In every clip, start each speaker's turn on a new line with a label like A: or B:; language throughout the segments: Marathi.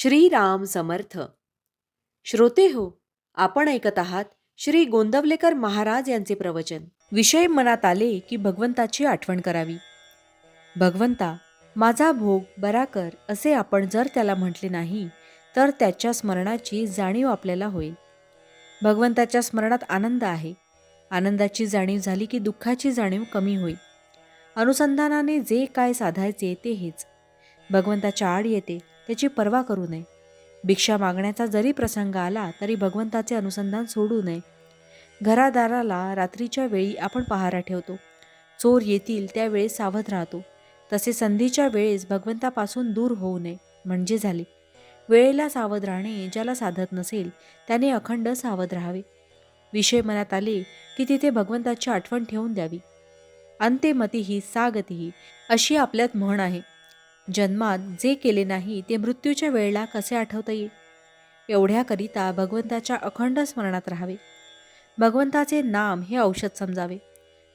A: श्रीराम समर्थ. श्रोते हो आपण ऐकत आहात श्री गोंदवलेकर महाराज यांचे प्रवचन. विषय मनात आले की भगवंताची आठवण करावी. भगवंता माझा भोग बरा कर असे आपण जर त्याला म्हटले नाही तर त्याच्या स्मरणाची जाणीव आपल्याला होईल. भगवंताच्या स्मरणात आनंद आहे. आनंदाची जाणीव झाली की दुःखाची जाणीव कमी होईल. अनुसंधानाने जे काय साधायचे ते हेच. भगवंताच्या आड येते. त्याची पर्वा करू नये. भिक्षा मागण्याचा जरी प्रसंग आला तरी भगवंताचे अनुसंधान सोडू नये. घरादाराला रात्रीच्या वेळी आपण पहारा ठेवतो. चोर येतील त्यावेळेस सावध राहतो. तसे संधीच्या वेळेस भगवंतापासून दूर होऊ नये म्हणजे झाले. वेळेला सावध राहणे ज्याला साधत नसेल त्याने अखंड सावध राहावे. विषय मनात आले की तिथे भगवंताची आठवण ठेवून द्यावी. अंतेमतीही सागतीही अशी आपल्यात म्हण आहे. जन्मात जे केले नाही ते मृत्यूच्या वेळेला कसे आठवता येईल? एवढ्याकरिता भगवंताच्या अखंड स्मरणात राहावे. भगवंताचे नाम हे औषध समजावे.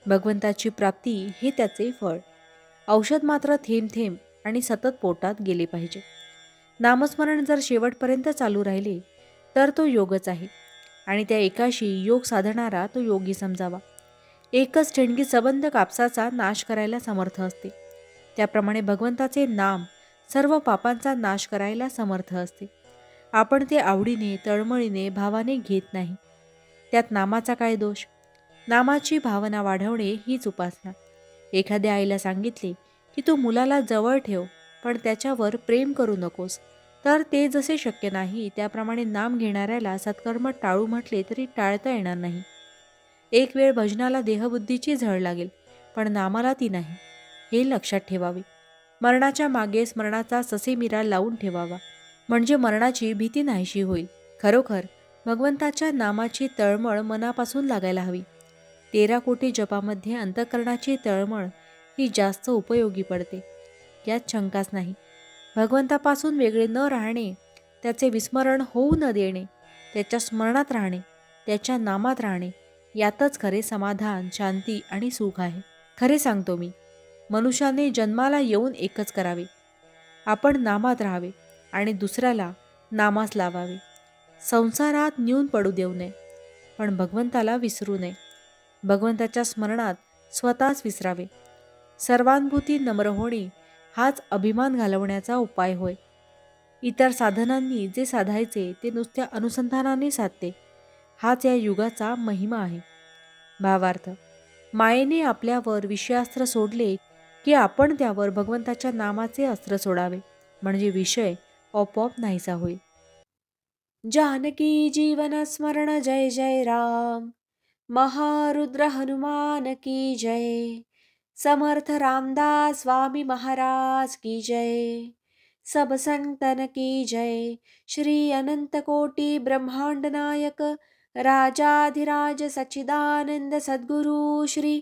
A: भगवंताची प्राप्ती हे त्याचे फळ. औषध मात्र थेंब थेंब आणि सतत पोटात गेले पाहिजे. नामस्मरण जर शेवटपर्यंत चालू राहिले तर तो योगच आहे. आणि त्या एकाशी योग साधणारा तो योगी समजावा. एकच ठेणगी सबंध कापसाचा नाश करायला समर्थ असते. त्याप्रमाणे भगवंताचे नाम सर्व पापांचा नाश करायला समर्थ असते. आपण ते आवडीने तळमळीने भावाने घेत नाही. त्यात नामाचा काय दोष? नामाची भावना वाढवणे हीच उपासना. एखाद्या आईला सांगितले की तू मुलाला जवळ ठेव पण त्याच्यावर प्रेम करू नकोस. तर ते जसे शक्य नाही त्याप्रमाणे नाम घेणाऱ्याला सत्कर्म टाळू म्हटले तरी टाळता येणार नाही. एक वेळ भजनाला देहबुद्धीची झळ लागेल पण नामाला ती नाही. हे लक्षात ठेवावे. मरणाच्या मागे स्मरणाचा ससेमिरा लावून ठेवावा. म्हणजे मरणाची भीती नाहीशी होईल. खरोखर भगवंताच्या नामाची तळमळ मनापासून लागायला हवी. तेरा कोटी जपामध्ये अंतकरणाची तळमळ ही जास्त उपयोगी पडते. यात शंकाच नाही. भगवंतापासून वेगळे न राहणे त्याचे विस्मरण होऊ न देणे त्याच्या स्मरणात राहणे त्याच्या नामात राहणे यातच खरे समाधान शांती आणि सुख आहे. खरे सांगतो मी. मनुष्याने जन्माला येऊन एकच करावे. आपण नामात राहावे आणि दुसऱ्याला नामास लावावे. संसारात न्यून पडू देऊ नये पण भगवंताला विसरू नये. भगवंताच्या स्मरणात स्वतःच विसरावे. सर्वानुभूती नम्र होणे हाच अभिमान घालवण्याचा उपाय होय. इतर साधनांनी जे साधायचे ते नुसत्या अनुसंधानाने साधते. हाच या युगाचा महिमा आहे. भावार्थ मायेने आपल्यावर विषयास्त्र सोडले की आपण त्यावर भगवंताच्या नामाचे अस्त्र सोडावे. म्हणजे विषय आपोआप नाहीसा होईल. जानकी जीवन स्मरण जय जय राम. महारुद्र हनुमान की जय. समर्थ रामदास स्वामी महाराज की जय. सब संतन की जय. श्री अनंत कोटी ब्रह्मांड नायक. राजाधिराज सच्चिदानंद सद्गुरु श्री